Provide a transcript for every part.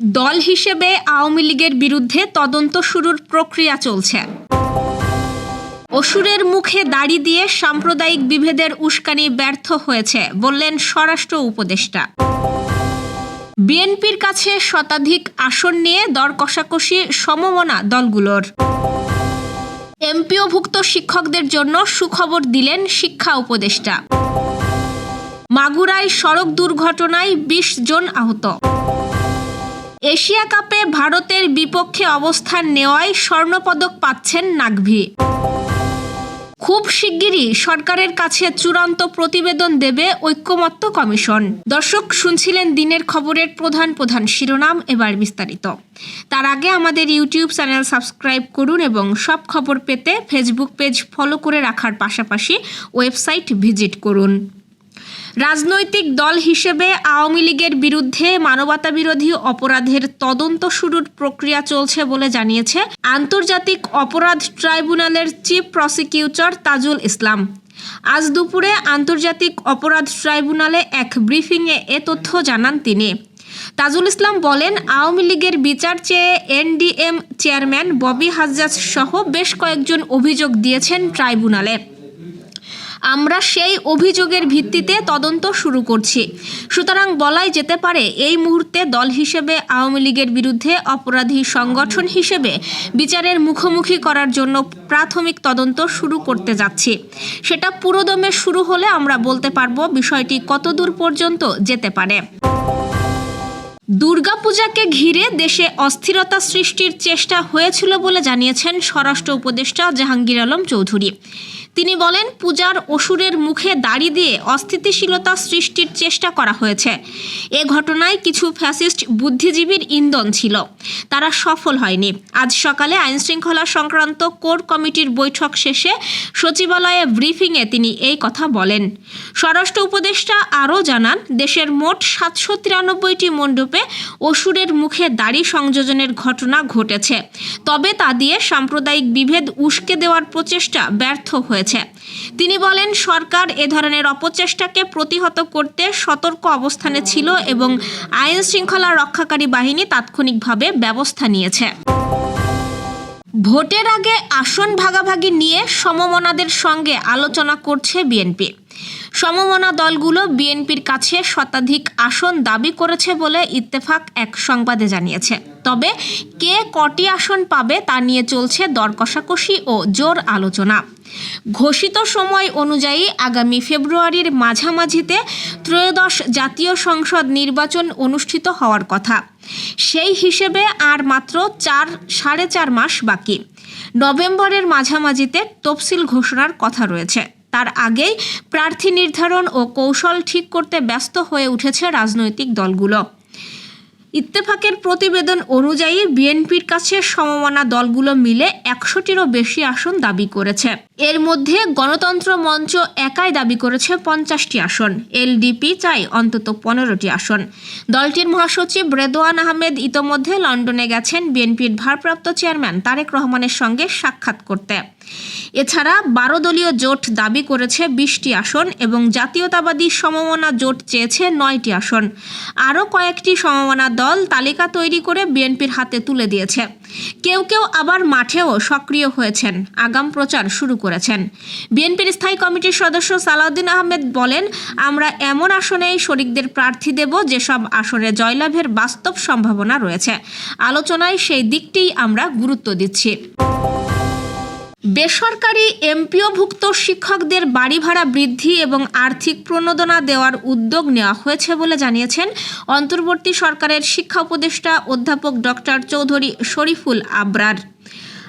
দল হিসেবে আওয়ামী লীগের বিরুদ্ধে তদন্ত শুরুর প্রক্রিয়া চলছে। অসুরের মুখে দাড়ি দিয়ে সাম্প্রদায়িক বিভেদের উস্কানি ব্যর্থ হয়েছে, বললেন স্বরাষ্ট্র উপদেষ্টা। বিএনপির কাছে শতাধিক আসন নিয়ে দর কষাকষি সমমনা দলগুলোর। এমপিওভুক্ত শিক্ষকদের জন্য সুখবর দিলেন শিক্ষা উপদেষ্টা। মাগুরায় সড়ক দুর্ঘটনায় বিশ জন আহত। এশিয়া কাপে ভারতের বিপক্ষে অবস্থান নেওয়ায় স্বর্ণপদক পাচ্ছেন নাগভি। খুব শিগগিরই সরকারের কাছে চূড়ান্ত প্রতিবেদন দেবে ঐক্যমত্য কমিশন। দর্শক, শুনছিলেন দিনের খবরের প্রধান প্রধান শিরোনাম, এবার বিস্তারিত। তার আগে আমাদের ইউটিউব চ্যানেল সাবস্ক্রাইব করুন এবং সব খবর পেতে ফেসবুক পেজ ফলো করে রাখার পাশাপাশি ওয়েবসাইট ভিজিট করুন। রাজনৈতিক দল হিসেবে আওয়ামী লীগের বিরুদ্ধে মানবতাবিরোধী অপরাধের তদন্ত শুরুর প্রক্রিয়া চলছে বলে জানিয়েছে আন্তর্জাতিক অপরাধ ট্রাইব্যুনালের চিফ প্রসিকিউটর তাজুল ইসলাম। আজ দুপুরে আন্তর্জাতিক অপরাধ ট্রাইব্যুনালে এক ব্রিফিংয়ে এ তথ্য জানান তিনি। তাজুল ইসলাম বলেন, আওয়ামী লীগের বিচার চেয়ে এনডিএম চেয়ারম্যান ববি হাজ্জাজ সহ বেশ কয়েকজন অভিযোগ দিয়েছেন ট্রাইব্যুনালে। আমরা সেই অভিযোগের ভিত্তিতে তদন্ত শুরু করছি। সুতরাং বলাই যেতে পারে, এই মুহূর্তে দল হিসেবে আওয়ামী লীগের বিরুদ্ধে অপরাধী সংগঠন হিসেবে বিচারের মুখোমুখি করার জন্য প্রাথমিক তদন্ত শুরু করতে যাচ্ছি। সেটা পুরোদমে শুরু হলে আমরা বলতে পারব বিষয়টি কতদূর পর্যন্ত যেতে পারে। দুর্গাপূজাকে ঘিরে দেশে অস্থিরতা সৃষ্টির চেষ্টা হয়েছিল বলে জানিয়েছেন স্বরাষ্ট্র উপদেষ্টা জাহাঙ্গীর আলম চৌধুরী। তিনি বলেন, পূজার অসুরের মুখে দাড়ি দিয়ে অস্থিতিশীলতা সৃষ্টির চেষ্টা করা হয়েছে। এ ঘটনায় কিছু ফ্যাসিস্ট বুদ্ধিজীবীর ইন্ধন ছিল। তারা সফল হয়নি। আজ সকালে আইনশৃঙ্খলা সংক্রান্ত কোর কমিটির বৈঠক শেষে সচিবালয়ে ব্রিফিংয়ে তিনি এই কথা বলেন। স্বরাষ্ট্র উপদেষ্টা আরও জানান, দেশের মোট সাতশো তিরানব্বইটি মণ্ডপে অসুরের মুখে দাড়ি সংযোজনের ঘটনা ঘটেছে। তবে তা দিয়ে সাম্প্রদায়িক বিভেদ উস্কে দেওয়ার প্রচেষ্টা ব্যর্থ হয়েছে। তিনি বলেন, সরকার এ ধরনের অপচেষ্টাকে প্রতিহত করতে সতর্ক অবস্থানে ছিল এবং আইন শৃঙ্খলা রক্ষাকারী বাহিনী তাৎক্ষণিকভাবে ব্যবস্থা নিয়েছে। ভোটের আগে আসন ভাগাভাগি নিয়ে সমমনাদের সঙ্গে আলোচনা করছে বিএনপি। সমমনা দলগুলো বিএনপির কাছে শতাধিক আসন দাবি করেছে বলে ইত্তেফাক এক সংবাদে জানিয়েছে। তবে কে কটি আসন পাবে তা নিয়ে চলছে দর কষাকষি ও জোর আলোচনা। ঘোষিত সময় অনুযায়ী আগামী ফেব্রুয়ারির মাঝামাঝিতে ত্রয়োদশ জাতীয় সংসদ নির্বাচন অনুষ্ঠিত হওয়ার কথা। সেই হিসেবে আর মাত্র চার, সাড়ে চার মাস বাকি। নভেম্বরের মাঝামাঝিতে তফসিল ঘোষণার কথা রয়েছে। তার আগেই প্রার্থী নির্ধারণ ও কৌশল ঠিক করতে ব্যস্ত হয়ে উঠেছে রাজনৈতিক দলগুলো। ইত্তেফাকের প্রতিবেদন অনুযায়ী বিএনপির কাছে সমমনা দলগুলো মিলে একশোটিরও বেশি আসন দাবি করেছে। এর মধ্যে গণতন্ত্র মঞ্চ একাই দাবি করেছে পঞ্চাশটি আসন। এলডিপি চাই অন্তত পনেরোটি আসন। দলটির মহাসচিব রেদোয়ান আহমেদ ইতোমধ্যে লন্ডনে গেছেন বিএনপির ভারপ্রাপ্ত চেয়ারম্যান তারেক রহমানের সঙ্গে সাক্ষাৎ করতে। এছাড়া বারো দলীয় জোট দাবি করেছে বিশটি আসন এবং জাতীয়তাবাদী সমমনা জোট চেয়েছে নয়টি আসন। আরও কয়েকটি সমমনা দল তালিকা তৈরি করে বিএনপির হাতে তুলে দিয়েছে। কেউ কেউ আবার মাঠেও সক্রিয় হয়েছেন। আগাম প্রচার শুরু করেছেন। বিএনপির স্থায়ী কমিটির সদস্য সালাউদ্দিন আহমেদ বলেন, আমরা এমন আসনেই শরিকদের প্রার্থী দেব যেসব আসনে জয়লাভের বাস্তব সম্ভাবনা রয়েছে। আলোচনায় সেই দিকটি আমরা গুরুত্ব দিচ্ছি। বেসরকারি এমপিওভুক্ত শিক্ষকদের বাড়ি ভাড়া বৃদ্ধি এবং আর্থিক প্রণোদনা দেওয়ার উদ্যোগ নেওয়া হয়েছে বলে জানিয়েছেন অন্তর্বর্তী সরকারের শিক্ষা উপদেষ্টা অধ্যাপক ডক্টর চৌধুরী শরীফুল আবরার।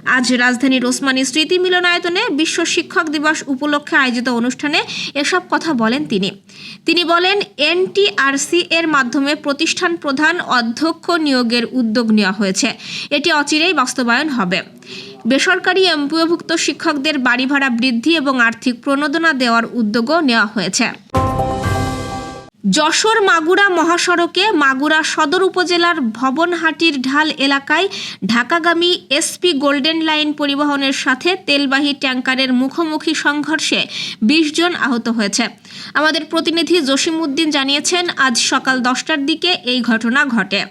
আজ রাজধানীর ওসমানী স্মৃতি মিলনায়তনে বিশ্ব শিক্ষক দিবস উপলক্ষে আয়োজিত অনুষ্ঠানে এসব কথা বলেন তিনি। তিনি বলেন, এনটিআরসি এর মাধ্যমে প্রতিষ্ঠান প্রধান অধ্যক্ষ নিয়োগের উদ্যোগ নেওয়া হয়েছে। এটি অচিরেই বাস্তবায়ন হবে। বেসরকারি এমপিওভুক্ত শিক্ষকদের বাড়ি ভাড়া বৃদ্ধি এবং আর্থিক প্রণোদনা দেওয়ার উদ্যোগও নেওয়া হয়েছে। যশোর মাগুরা মহাসড়কে মাগুরা সদর উপজেলার ভবনহাটির ঢাল এলাকায় ঢাকাগামী এসপি গোল্ডেন লাইন পরিবহনের সাথে তেলবাহী ট্যাঙ্কারের মুখোমুখি সংঘর্ষে বিশ জন আহত হয়েছে। আমাদের প্রতিনিধি জসিমউদ্দিন জানিয়েছেন, আজ সকাল দশটার দিকে এই ঘটনা ঘটে।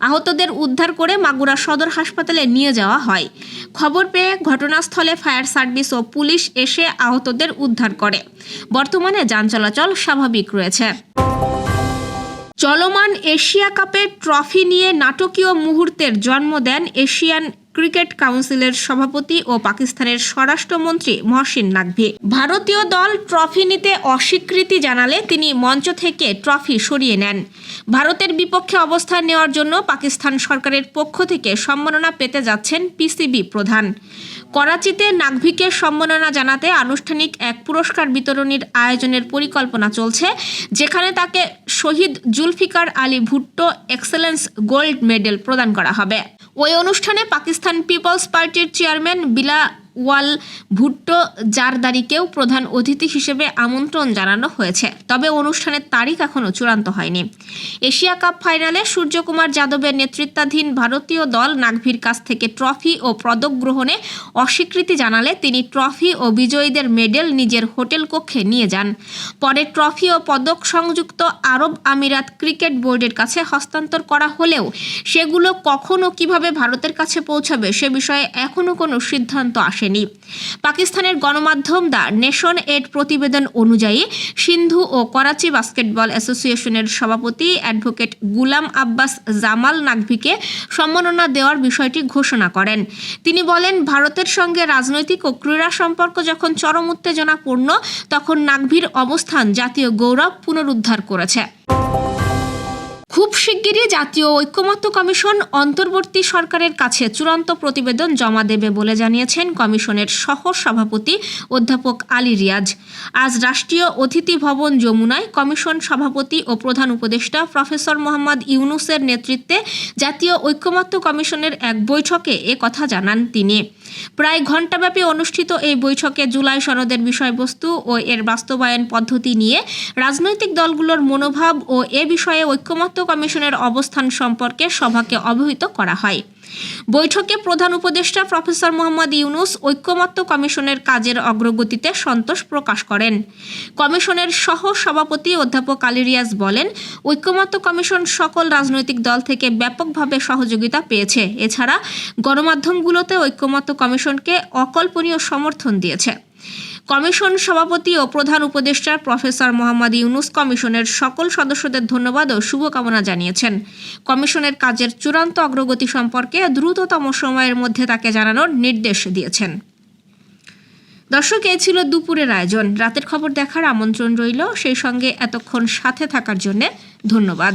আহতদের উদ্ধার করে মাগুরা সদর হাসপাতালে নিয়ে যাওয়া হয়। খবর পেয়ে ঘটনাস্থলে ফায়ার সার্ভিস ও পুলিশ এসে আহতদের উদ্ধার করে। বর্তমানে যান চলাচল স্বাভাবিক রয়েছে। চলমান এশিয়া কাপের ট্রফি নিয়ে নাটকীয় মুহূর্তের জন্ম দেন এশিয়ান ক্রিকেট কাউন্সিলের সভাপতি ও পাকিস্তানের স্বরাষ্ট্রমন্ত্রী মহসিন নাকভি। ভারতীয় দল ট্রফি নিতে অস্বীকৃতি জানালে তিনি মঞ্চ থেকে ট্রফি সরিয়ে নেন। ভারতের বিপক্ষে অবস্থান নেওয়ার জন্য পাকিস্তান সরকারের পক্ষ থেকে সম্মাননা পেতে যাচ্ছেন পিসিবি প্রধান। করাচিতে নাকভিকে সম্মাননা জানাতে আনুষ্ঠানিক এক পুরস্কার বিতরণীর আয়োজনের পরিকল্পনা চলছে, যেখানে তাকে Shaheed Zulfikar Ali Bhutto excellence gold medal প্রদান করা হবে। ওই অনুষ্ঠানে পাকিস্তান পিপলস পার্টির চেয়ারম্যান বিলা ওয়াল ভুট্টো জারদারিকেও প্রধান অতিথি হিসেবে আমন্ত্রণ জানানো হয়েছে। তবে অনুষ্ঠানের তারিখ এখনও চূড়ান্ত হয়নি। এশিয়া কাপ ফাইনালে সূর্যকুমার যাদবের নেতৃত্বাধীন ভারতীয় দল নাগভির কাছ থেকে ট্রফি ও পদক গ্রহণে অস্বীকৃতি জানালে তিনি ট্রফি ও বিজয়ীদের মেডেল নিজের হোটেল কক্ষে নিয়ে যান। পরে ট্রফি ও পদক সংযুক্ত আরব আমিরাত ক্রিকেট বোর্ডের কাছে হস্তান্তর করা হলেও সেগুলো কখন ও কীভাবে ভারতের কাছে পৌঁছাবে সে বিষয়ে এখনও কোনো সিদ্ধান্ত আসেনি। পাকিস্তানের গণমাধ্যম দ্য নেশন এড প্রতিবেদন অনুযায়ী সিন্ধু ও করাচি বাস্কেটবল অ্যাসোসিয়েশনের সভাপতি অ্যাডভোকেট গুলাম আব্বাস জামাল নাকভিকে সম্মাননা দেওয়ার বিষয়টি ঘোষণা করেন। তিনি বলেন, ভারতের সঙ্গে রাজনৈতিক ও ক্রীড়া সম্পর্ক যখন চরম উত্তেজনাপূর্ণ, তখন নাকভির অবস্থান জাতীয় গৌরব পুনরুদ্ধার করেছে। খুব শিগগিরই জাতীয় ঐক্যমত্য কমিশন অন্তর্বর্তী সরকারের কাছে চূড়ান্ত প্রতিবেদন জমা দেবে বলে জানিয়েছেন কমিশনের সহ সভাপতি অধ্যাপক আলী রিয়াজ। আজ রাষ্ট্রীয় অতিথি ভবন যমুনায় কমিশন সভাপতি ও প্রধান উপদেষ্টা প্রফেসর মোহাম্মদ ইউনুসের নেতৃত্বে জাতীয় ঐক্যমত্য কমিশনের এক বৈঠকে এ কথা জানান তিনি। প্রায় ঘণ্টাব্যাপী অনুষ্ঠিত এই বৈঠকে জুলাই সনদের বিষয়বস্তু ও এর বাস্তবায়ন পদ্ধতি নিয়ে রাজনৈতিক দলগুলোর মনোভাব ও এ বিষয়ে ঐক্যমত্য কমিশনের অবস্থান সম্পর্কে সভাকে অবহিত করা হয়। বৈঠকে প্রধান উপদেষ্টা প্রফেসর মোহাম্মদ ইউনুস ঐক্যমত্য কমিশনের কাজের অগ্রগতিতে সন্তোষ প্রকাশ করেন। কমিশনের সহ সভাপতি অধ্যাপক আলিরিয়াস বলেন, ঐক্যমত্য কমিশন সকল রাজনৈতিক দল থেকে ব্যাপকভাবে সহযোগিতা পেয়েছে। এছাড়া গণমাধ্যমগুলোতে ঐক্যমত্য কমিশনকে অকল্পনীয় সমর্থন দিয়েছে। কমিশন সভাপতি ও প্রধান উপদেষ্টা প্রফেসর মোহাম্মদ ইউনুস কমিশনের সকল সদস্যদের ধন্যবাদ ও শুভকামনা জানিয়েছেন। কমিশনের কাজের চূড়ান্ত অগ্রগতি সম্পর্কে দ্রুততম সময়ের মধ্যে তাকে জানানোর নির্দেশ দিয়েছেন। দর্শক, এ ছিল দুপুরের আয়োজন। রাতের খবর দেখার আমন্ত্রণ রইল। সেই সঙ্গে এতক্ষণ সাথে থাকার জন্য ধন্যবাদ।